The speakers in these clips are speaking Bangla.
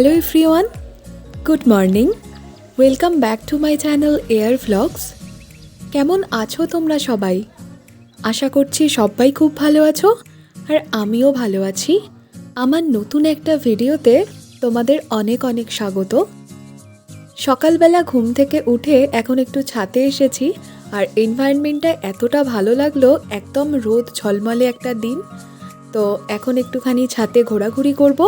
Hello everyone good morning welcome back to my channel air vlogs কেমন আছো তোমরা সবাই? আশা করছি সবাই খুব ভালো আছো, আর আমিও ভালো আছি। আমার নতুন একটা ভিডিওতে তোমাদের অনেক অনেক স্বাগত। সকালবেলা ঘুম থেকে উঠে এখন একটু ছাতে এসেছি, আর এনভায়রনমেন্টটা এতটা ভালো লাগল, একদম রোদ ঝলমলে একটা দিন। তো এখন একটুখানি ছাতে ঘোরাঘুরি করব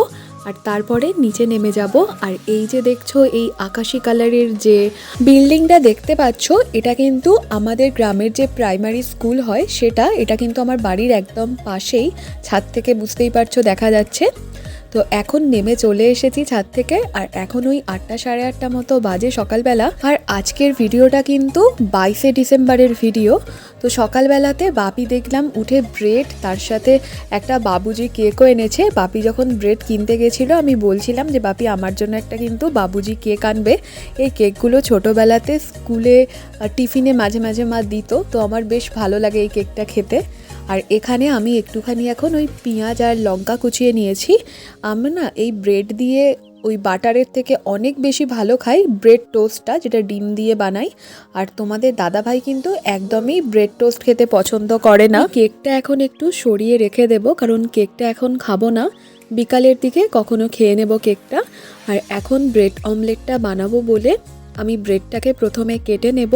আর তারপরে নিচে নেমে যাব। আর এই যে দেখছ, এই আকাশি কালারের যে বিল্ডিংটা দেখতে পাচ্ছ, এটা কিন্তু আমাদের গ্রামের যে প্রাইমারি স্কুল হয়, সেটা, এটা কিন্তু আমার বাড়ির একদম পাশেই, ছাদ থেকে বুঝতেই পারছ, দেখা যাচ্ছে। তো এখন নেমে চলে এসেছি ছাদ থেকে, আর এখন ওই আটটা সাড়ে আটটা মতো বাজে সকালবেলা। আর আজকের ভিডিওটা কিন্তু বাইশে ডিসেম্বরের ভিডিও। তো সকালবেলাতে বাপি দেখলাম উঠে ব্রেড, তার সাথে একটা বাবুজি কেকও এনেছে। বাপি যখন ব্রেড কিনতে গেছিল, আমি বলছিলাম যে, বাপি, আমার জন্য একটা কিন্তু বাবুজি কেক আনবে। এই কেকগুলো ছোটোবেলাতে স্কুলে টিফিনে মাঝে মাঝে মা দিত, তো আমার বেশ ভালো লাগে এই কেকটা খেতে। আর এখানে আমি একটুখানি এখন ওই পেঁয়াজ আর লঙ্কা কুচিয়ে নিয়েছি। আমি না এই ব্রেড দিয়ে ওই বাটারের থেকে অনেক বেশি ভালো খাই, ব্রেড টোস্টটা যেটা ডিম দিয়ে বানাই। আর তোমাদের দাদাভাই কিন্তু একদমই ব্রেড টোস্ট খেতে পছন্দ করে না। কেকটা এখন একটু সরিয়ে রেখে দেব, কারণ কেকটা এখন খাব না। বিকালের দিকে কখনো খেয়ে নেব কেকটা। আর এখন ব্রেড অমলেটটা বানাবো বলে আমি ব্রেডটাকে প্রথমে কেটে নেব।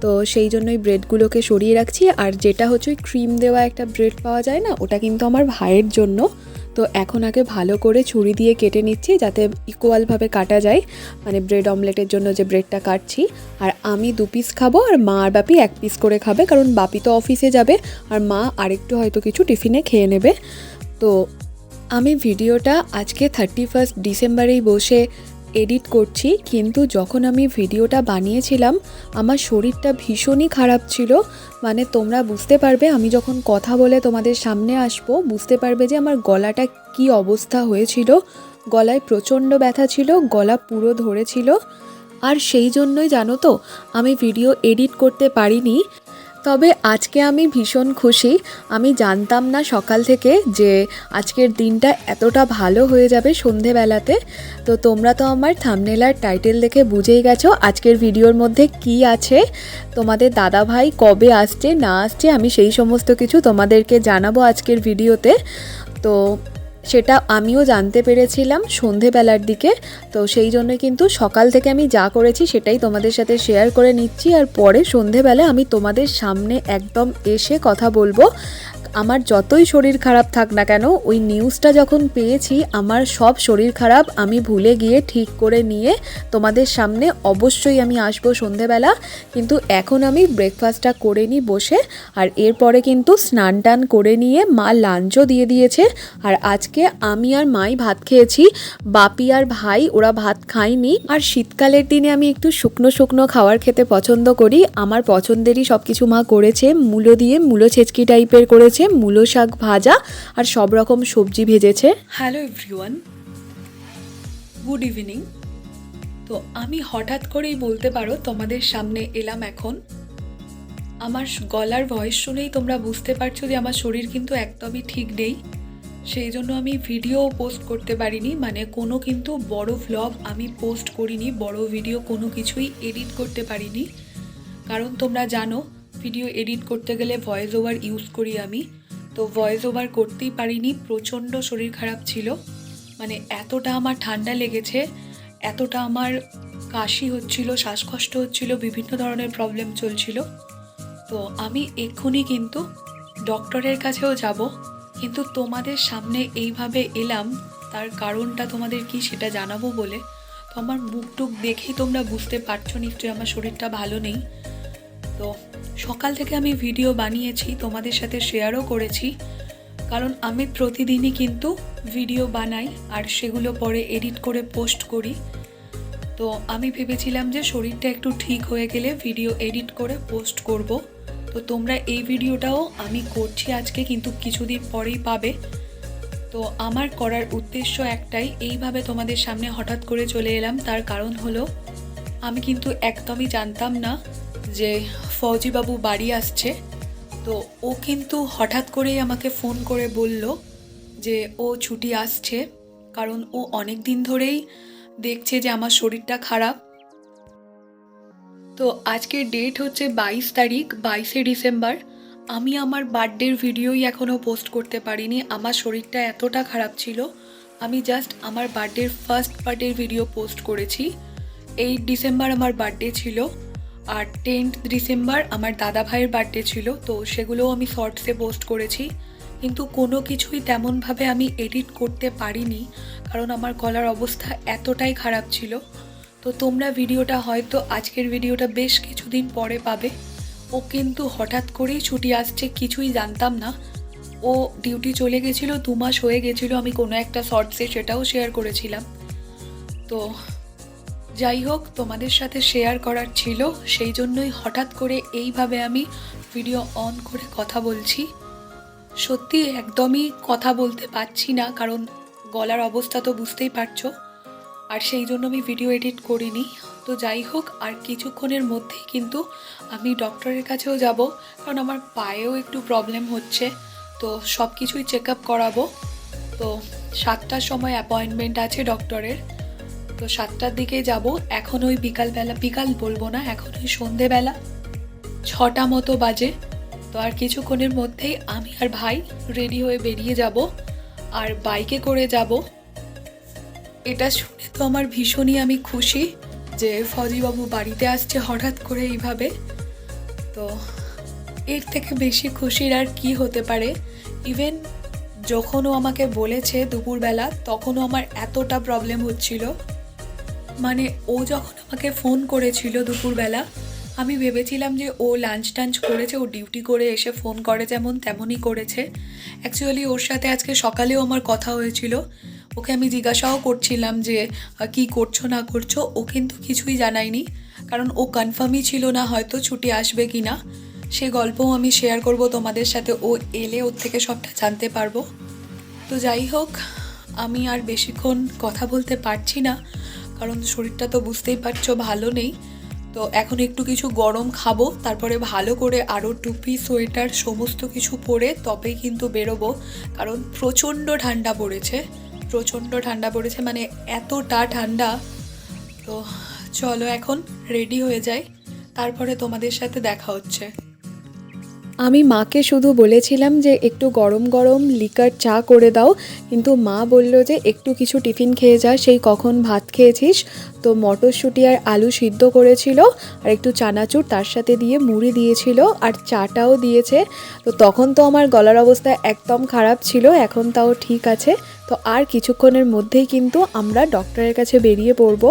তো সেই জন্যই ব্রেডগুলোকে সরিয়ে রাখছি। আর যেটা হচ্ছে ওই ক্রিম দেওয়া একটা ব্রেড পাওয়া যায় না, ওটা কিন্তু আমার ভাইয়ের জন্য। তো এখন আগে ভালো করে ছুরি দিয়ে কেটে নিচ্ছি যাতে ইকুয়ালভাবে কাটা যায়। মানে ব্রেড অমলেটের জন্য যে ব্রেডটা কাটছি। আর আমি দু পিস খাব আর মা আর বাপি এক পিস করে খাবে, কারণ বাপি তো অফিসে যাবে। আর মা আরেকটু হয়তো কিছু টিফিনে খেয়ে নেবে। তো আমি ভিডিওটা আজকে থার্টি ফার্স্ট ডিসেম্বরেই বসে এডিট করছি, কিন্তু যখন আমি ভিডিওটা বানিয়েছিলাম, আমার শরীরটা ভীষণই খারাপ ছিল। মানে তোমরা বুঝতে পারবে, আমি যখন কথা বলে তোমাদের সামনে আসব, বুঝতে পারবে যে আমার গলাটা কি অবস্থা হয়েছিল। গলায় প্রচণ্ড ব্যথা ছিল, গলা পুরো ধরেছিল। আর সেই জন্যই জানো তো, আমি ভিডিও এডিট করতে পারিনি। তবে আজকে আমি ভীষণ খুশি। আমি জানতাম না সকাল থেকে যে আজকের দিনটা এতটা ভালো হয়ে যাবে সন্ধেবেলাতে। তো তোমরা তো আমার থামনেলার টাইটেল দেখে বুঝেই গেছো আজকের ভিডিওর মধ্যে কি আছে। তোমাদের দাদা ভাই কবে আসছে, না আসছে, আমি সেই সমস্ত কিছু তোমাদেরকে জানাব আজকের ভিডিওতে। তো সেটা আমিও জানতে পেরেছিলাম সন্ধেবেলার দিকে। তো সেই জন্য কিন্তু সকাল থেকে আমি যা করেছি সেটাই তোমাদের সাথে শেয়ার করে নিচ্ছি। আর পরে সন্ধেবেলা আমি তোমাদের সামনে একদম এসে কথা বলব। আমার যতই শরীর খারাপ থাক না কেন, ওই নিউজটা যখন পেয়েছি, আমার সব শরীর খারাপ, আমি ভুলে গিয়ে ঠিক করে নিয়ে তোমাদের সামনে অবশ্যই আমি আসব সন্ধেবেলা। কিন্তু এখন আমি ব্রেকফাস্টটা করে নিই বসে, আর এরপরে কিন্তু স্নান টান করে নিয়ে মা লাঞ্চও দিয়ে দিয়েছে। আর আজকে আমি আর মাই ভাত খেয়েছি, বাপি আর ভাই ওরা ভাত খায়নি। আর শীতকালের দিনে আমি একটু শুকনো শুকনো খাবার খেতে পছন্দ করি। আমার পছন্দেরই সব কিছু মা করেছে, মূলো দিয়ে মূলো ছেচকি টাইপের করেছে। মূলো শাক ভাজা আর সব রকম সবজি ভেজেছে। হ্যালো এভরিওয়ান গুড ইভিনিং তো আমি হঠাৎ করেই বলতে পারো, তোমাদের সামনে এলাম এখন। আমার গলার ভয়েস শুনেই তোমরা বুঝতে পারছ যে আমার শরীর কিন্তু একদমই ঠিক নেই। সেই জন্য আমি ভিডিও পোস্ট করতে পারিনি মানে কোনো কিন্তু বড় ভ্লগ আমি পোস্ট করিনি, বড় ভিডিও কোনো কিছুই এডিট করতে পারিনি। কারণ তোমরা জানো ভিডিও এডিট করতে গেলে ভয়েস ওভার ইউজ করি আমি। তো ভয়েস ওভার করতেই পারিনি, প্রচণ্ড শরীর খারাপ ছিল। মানে এতটা আমার ঠান্ডা লেগেছে, এতটা আমার কাশি হচ্ছিল, শ্বাসকষ্ট হচ্ছিল, বিভিন্ন ধরনের প্রবলেম চলছিল। তো আমি এক্ষুনি কিন্তু ডক্টরের কাছেও যাব, কিন্তু তোমাদের সামনে এইভাবে এলাম, তার কারণটা তোমাদের কি সেটা জানাব বলে? তো আমার মুখ টুক দেখেই তোমরা বুঝতে পারছ, নিশ্চয়ই আমার শরীরটা ভালো নেই। তো সকাল থেকে আমি ভিডিও বানিয়েছি, তোমাদের সাথে শেয়ারও করেছি। কারণ আমি প্রতিদিনই কিন্তু ভিডিও বানাই আর সেগুলো পরে এডিট করে পোস্ট করি। তো আমি ভেবেছিলাম যে শরীরটা একটু ঠিক হয়ে গেলে ভিডিও এডিট করে পোস্ট করব। তো তোমরা এই ভিডিওটাও আমি করছি আজকে, কিন্তু কিছুদিন পরেই পাবে। তো আমার করার উদ্দেশ্য একটাই, এইভাবে তোমাদের সামনে হঠাৎ করে চলে এলাম। তার কারণ হলো, আমি কিন্তু একদমই জানতাম না যে ফৌজিবাবু বাড়ি আসছে, তো ও কিন্তু হঠাৎ করেই আমাকে ফোন করে বলল যে ও ছুটি আসছে, কারণ ও অনেক দিন ধরেই দেখছে যে আমার শরীরটা খারাপ। তো আজকের ডেট হচ্ছে বাইশ তারিখ, বাইশে ডিসেম্বর। আমি আমার বার্থডের ভিডিওই এখনও পোস্ট করতে পারিনি, আমার শরীরটা এতটা খারাপ ছিল। আমি জাস্ট আমার বার্থডের ফার্স্ট বার্থডের ভিডিও পোস্ট করেছি। এইট ডিসেম্বর আমার বার্থডে ছিল। আর টেন্থ ডিসেম্বর আমার দাদা ভাইয়ের বার্থডে ছিল, তো সেগুলোও আমি শর্টসে পোস্ট করেছি। কিন্তু কোনো কিছুই তেমনভাবে আমি এডিট করতে পারিনি, কারণ আমার গলার অবস্থা এতটাই খারাপ ছিল। তো তোমরা ভিডিওটা হয়তো আজকের ভিডিওটা বেশ কিছুদিন পরে পাবে। ও কিন্তু হঠাৎ করেই ছুটি আসছে, কিছুই জানতাম না। ও ডিউটি চলে গেছিল, দু মাস হয়ে গেছিল, আমি কোনো একটা শর্টসে সেটাও শেয়ার করেছিলাম। তো যাই হোক তোমাদের সাথে শেয়ার করার ছিল, সেই জন্যই হঠাৎ করে এইভাবে আমি ভিডিও অন করে কথা বলছি। সত্যি একদমই কথা বলতে পারছি না, কারণ গলার অবস্থা তো বুঝতেই পারছ। আর সেই জন্য আমি ভিডিও এডিট করিনি। তো যাই হোক আর কিছুক্ষণের মধ্যেই কিন্তু আমি ডক্টরের কাছেও যাব, কারণ আমার পায়েও একটু প্রবলেম হচ্ছে। তো সব কিছুই চেক আপ করাবো। তো সাতটার সময় অ্যাপয়েন্টমেন্ট আছে ডক্টরের তো সাতটার দিকে যাব। এখন ওই বিকালবেলা, বিকাল বলব না, এখন ওই সন্ধেবেলা, ছটা মতো বাজে। তো আর কিছুক্ষণের মধ্যেই আমি আর ভাই রেডি হয়ে বেরিয়ে যাব আর বাইকে করে যাব। এটা শুনে তো আমার ভীষণই আমি খুশি যে ফজিবাবু বাড়িতে আসছে হঠাৎ করে এইভাবে। তো এর থেকে বেশি খুশির আর কি হতে পারে? ইভেন যখনও আমাকে বলেছে দুপুরবেলা, তখনও আমার এতটা প্রবলেম হচ্ছিল। মানে ও যখন আমাকে ফোন করেছিল দুপুরবেলা, আমি ভেবেছিলাম যে ও লাঞ্চ টাঞ্চ করেছে, ও ডিউটি করে এসে ফোন করে যেমন তেমনই করেছে। অ্যাকচুয়ালি ওর সাথে আজকে সকালেও আমার কথা হয়েছিল। ওকে আমি জিজ্ঞাসাও করছিলাম যে কি করছ, না করছ? ও কিন্তু কিছুই জানায়নি, কারণ ও কনফার্মই ছিল না হয়তো ছুটি আসবে কি না সে গল্পও আমি শেয়ার করব তোমাদের সাথে। ও এলে ওর থেকে সবটা জানতে পারব। তো যাই হোক, আমি আর বেশিক্ষণ কথা বলতে পারছি না। কারণ শরীরটা তো বুঝতেই পারছ ভালো নেই। তো এখন একটু কিছু গরম খাব, তারপরে ভালো করে আরও টুপি, সোয়েটার সমস্ত কিছু পরে তবেই কিন্তু বেরোবো। কারণ প্রচণ্ড ঠান্ডা পড়েছে, প্রচণ্ড ঠান্ডা পড়েছে মানে এতটা ঠান্ডা। তো চলো এখন রেডি হয়ে যাই, তারপরে তোমাদের সাথে দেখা হচ্ছে। আমি মাকে শুধু বলেছিলাম যে একটু গরম গরম লিকার চা করে দাও, কিন্তু মা বলল যে একটু কিছু টিফিন খেয়ে যা, সেই কখন ভাত খেয়েছিস? তো মটরশুঁটি আর আলু সিদ্ধ করেছিল, আর একটু চানাচুর তার সাথে দিয়ে মুড়ি দিয়েছিল, আর চাটাও দিয়েছে। তো তখন তো আমার গলার অবস্থা একদম খারাপ ছিল, এখন তাও ঠিক আছে। তো আর কিছুক্ষণের মধ্যেই কিন্তু আমরা ডক্টরের কাছে বেরিয়ে পড়ব।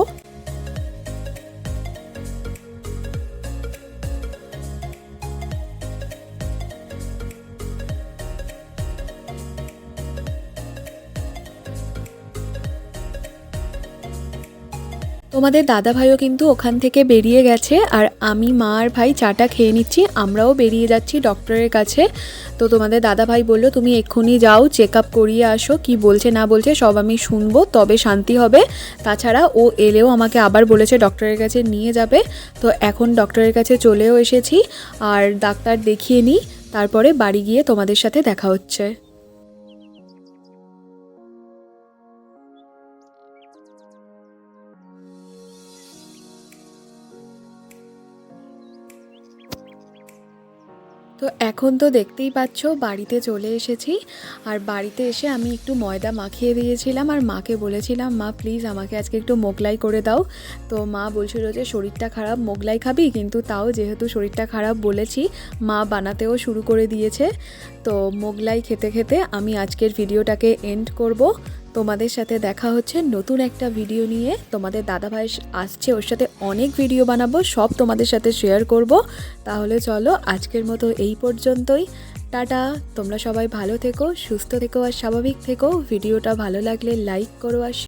তোমাদের দাদা ভাইও কিন্তু ওখান থেকে বেরিয়ে গেছে আর আমি, মা আর ভাই চাটা খেয়ে নিচ্ছি, আমরাও বেরিয়ে যাচ্ছি ডক্টরের কাছে। তো তোমাদের দাদা ভাই বলল, তুমি এক্ষুনি যাও চেক আপ করিয়ে আসো, কি বলছে না বলছে সব আমি শুনব, তবে শান্তি হবে। তাছাড়া ও এলেও আমাকে আবার বলেছে ডক্টরের কাছে নিয়ে যাবে। তো এখন ডক্টরের কাছে চলেও এসেছি, আর ডাক্তার দেখিয়ে নিই, তারপরে বাড়ি গিয়ে তোমাদের সাথে দেখা হচ্ছে। তো এখন তো দেখতেই পাচ্ছ, বাড়িতে চলে এসেছি। আর বাড়িতে এসে আমি একটু ময়দা মাখিয়ে দিয়েছিলাম আর মাকে বলেছিলাম, মা প্লিজ আমাকে আজকে একটু মোগলাই করে দাও। তো মা বলছিল যে, শরীরটা খারাপ, মোগলাই খাবি? কিন্তু তাও যেহেতু শরীরটা খারাপ বলেছি, মা বানাতেও শুরু করে দিয়েছে। তো মোগলাই খেতে খেতে আমি আজকের ভিডিওটাকে এন্ড করব। তোমাদের সাথে দেখা হচ্ছে নতুন একটা ভিডিও নিয়ে। তোমাদের দাদাভাই আসছে, ওর সাথে অনেক ভিডিও বানাবো, সব তোমাদের সাথে শেয়ার করব। তাহলে চলো আজকের মতো এই পর্যন্তই। টাটা, তোমরা সবাই ভালো থেকো, সুস্থ থেকো আর স্বাভাবিক থেকো। ভিডিওটা ভালো লাগলে লাইক করো আর